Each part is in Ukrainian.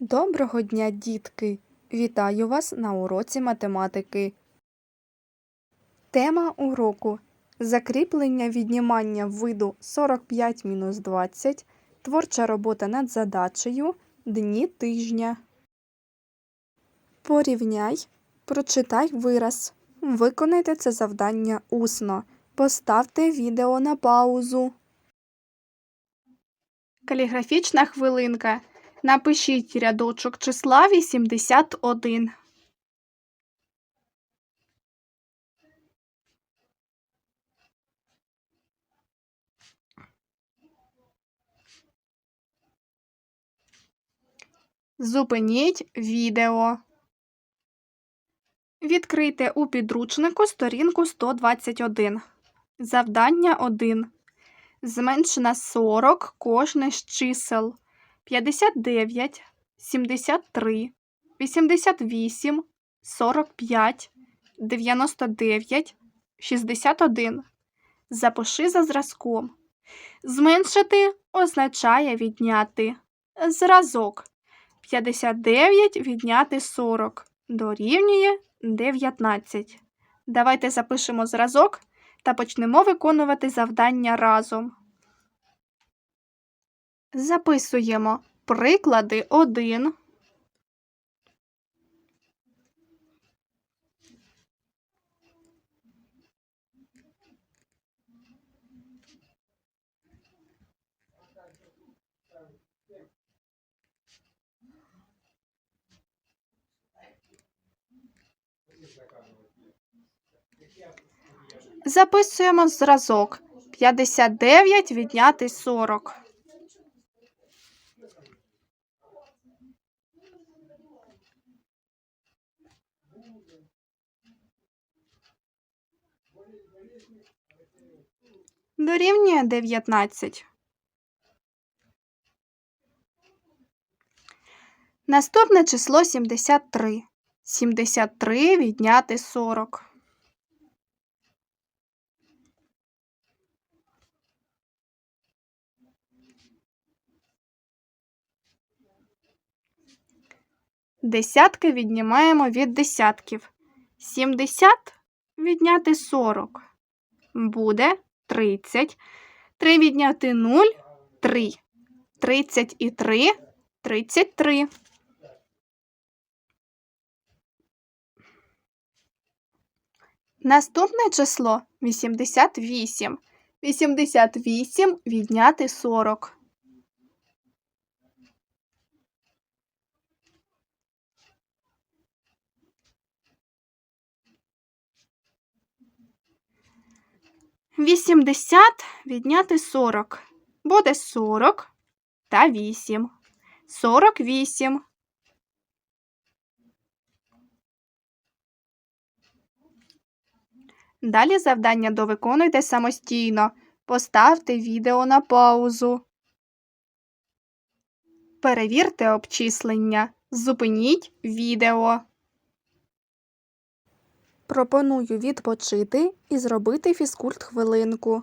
Доброго дня, дітки! Вітаю вас на уроці математики. Тема уроку Закріплення віднімання виду 45 мінус 20, творча робота над задачею, дні тижня. Порівняй, прочитай вираз. Виконайте це завдання усно. Поставте відео на паузу. Каліграфічна хвилинка. Напишіть рядочок числа 81. Зупиніть відео. Відкрийте у підручнику сторінку 121. Завдання 1. Зменш на 40 кожне з чисел. 59, 73, 88, 45, 99, 61. Запиши за зразком. Зменшити означає відняти. Зразок. 59 відняти 40 дорівнює 19. Давайте запишемо зразок та почнемо виконувати завдання разом. Записуємо приклади 1. Записуємо зразок 59 відняти 40. Дорівнює 19. Наступне число 73. 73 відняти 40. Десятки віднімаємо від десятків. 70 відняти 40. Буде 30. 3 відняти 0 3. 30 і 3 33. Наступне число 88. 88 відняти 40. Вісімдесят відняти сорок. Буде сорок та вісім. Сорок вісім. Далі завдання довиконуйте самостійно. Поставте відео на паузу. Перевірте обчислення. Зупиніть відео. Пропоную відпочити і зробити фізкульт хвилинку.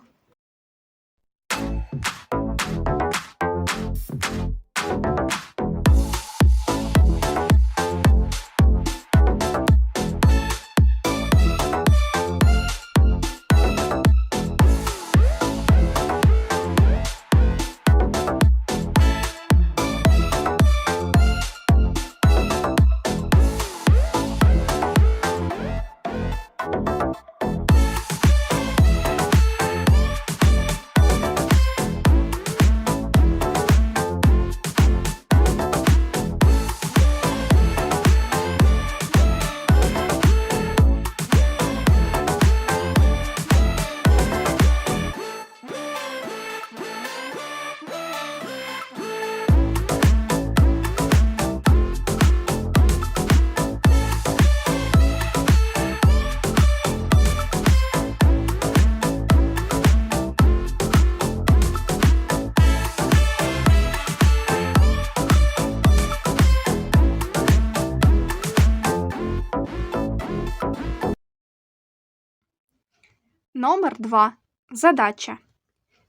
Номер 2. Задача.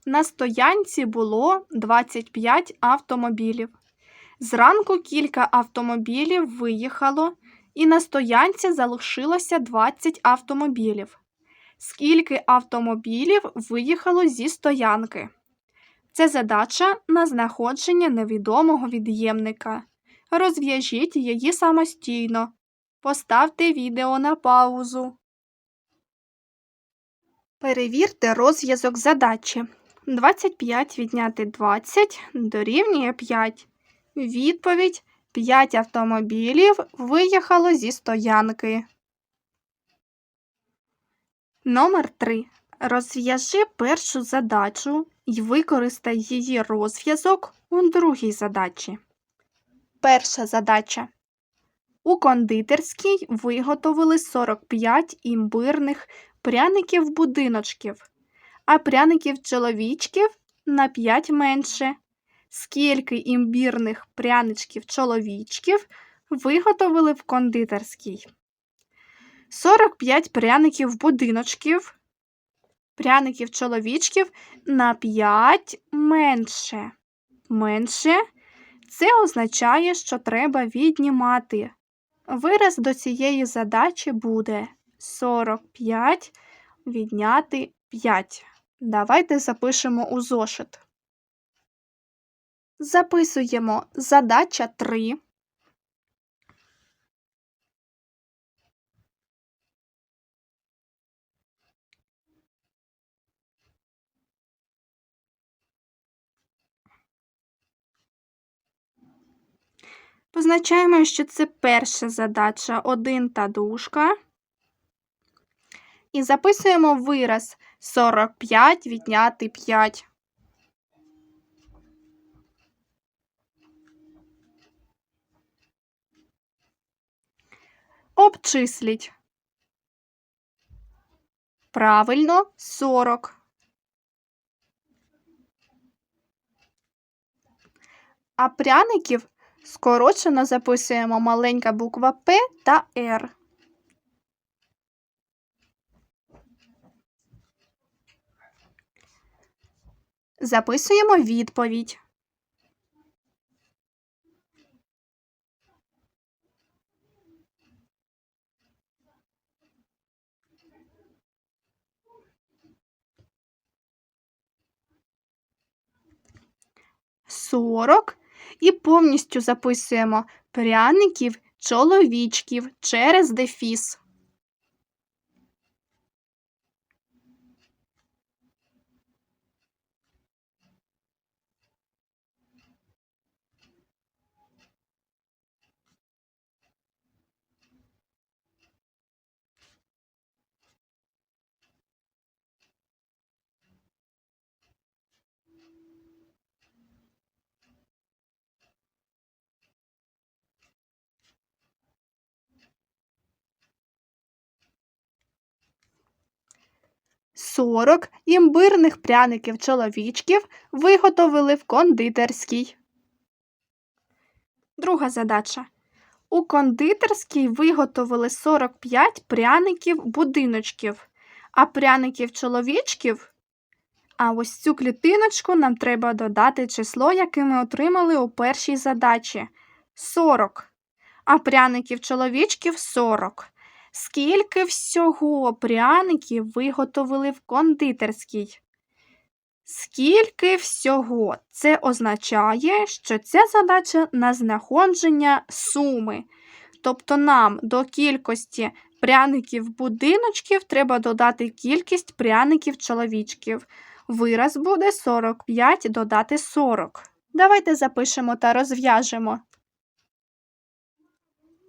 На стоянці було 25 автомобілів. Зранку кілька автомобілів виїхало, і на стоянці залишилося 20 автомобілів. Скільки автомобілів виїхало зі стоянки? Це задача на знаходження невідомого від'ємника. Розв'яжіть її самостійно. Поставте відео на паузу. Перевірте розв'язок задачі. 25 відняти 20 дорівнює 5. Відповідь 5 автомобілів виїхало зі стоянки. Номер 3. Розв'яжи першу задачу і використай її розв'язок у другій задачі. Перша задача. У кондитерській виготовили 45 імбирних пряників будиночків, а пряників чоловічків на 5 менше. Скільки імбірних пряничків чоловічків виготовили в кондитерській? 45 пряників будиночків, пряників чоловічків на 5 менше. Менше це означає, що треба віднімати. Вираз до цієї задачі буде 45 відняти 5. Давайте запишемо у зошит. Записуємо задача 3. Позначаємо, що це перша задача 1 та дужка. І записуємо вираз 45 відняти 5. Обчисліть. Правильно 40. А пряників скорочено записуємо маленька буква П та Р. Записуємо відповідь. Сорок і повністю записуємо пряників чоловічків через дефіс. Сорок імбирних пряників чоловічків виготовили в кондитерській. Друга задача. У кондитерській виготовили 45 пряників будиночків, а пряників чоловічків. А ось цю клітиночку нам треба додати число, яке ми отримали у першій задачі 40. А пряників чоловічків 40. Скільки всього пряників виготовили в кондитерській? Скільки всього? Це означає, що ця задача на знаходження суми. Тобто нам до кількості пряників будиночків треба додати кількість пряників чоловічків. Вираз буде 45 додати 40. Давайте запишемо та розв'яжемо.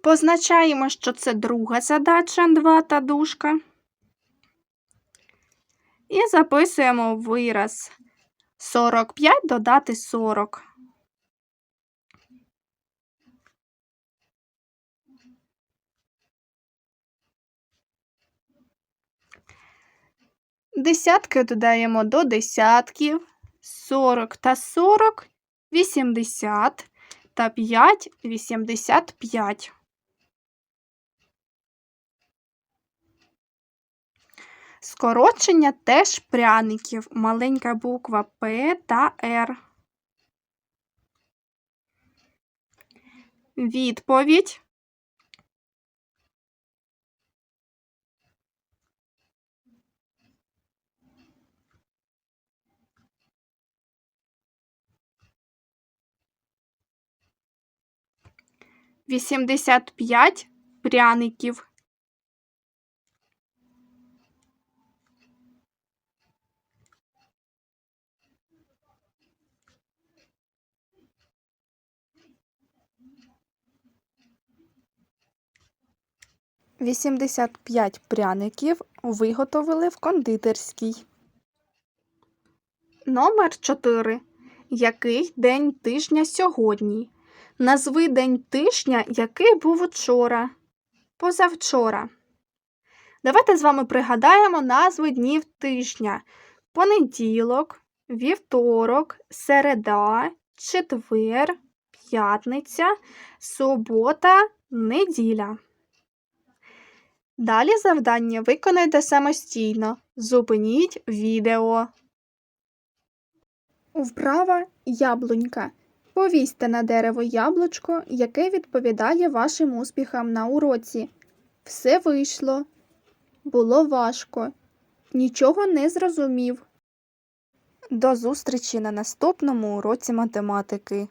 Позначаємо, що це друга задача 2 та дужка. І записуємо вираз 45 додати 40. Десятки додаємо до десятків, 40 та 40 – 80 та 5 – 85. Скорочення теж пряників. Маленька буква П та Р. Відповідь. Вісімдесят п'ять пряників. Вісімдесят п'ять пряників виготовили в кондитерській. Номер 4. Який день тижня сьогодні? Назви день тижня, який був учора. Позавчора. Давайте з вами пригадаємо назви днів тижня: понеділок, вівторок, середа, четвер, п'ятниця, субота, неділя. Далі завдання виконайте самостійно. Зупиніть відео. Вправа яблунька. Повісьте на дерево яблучко, яке відповідає вашим успіхам на уроці. Все вийшло. Було важко. Нічого не зрозумів. До зустрічі на наступному уроці математики.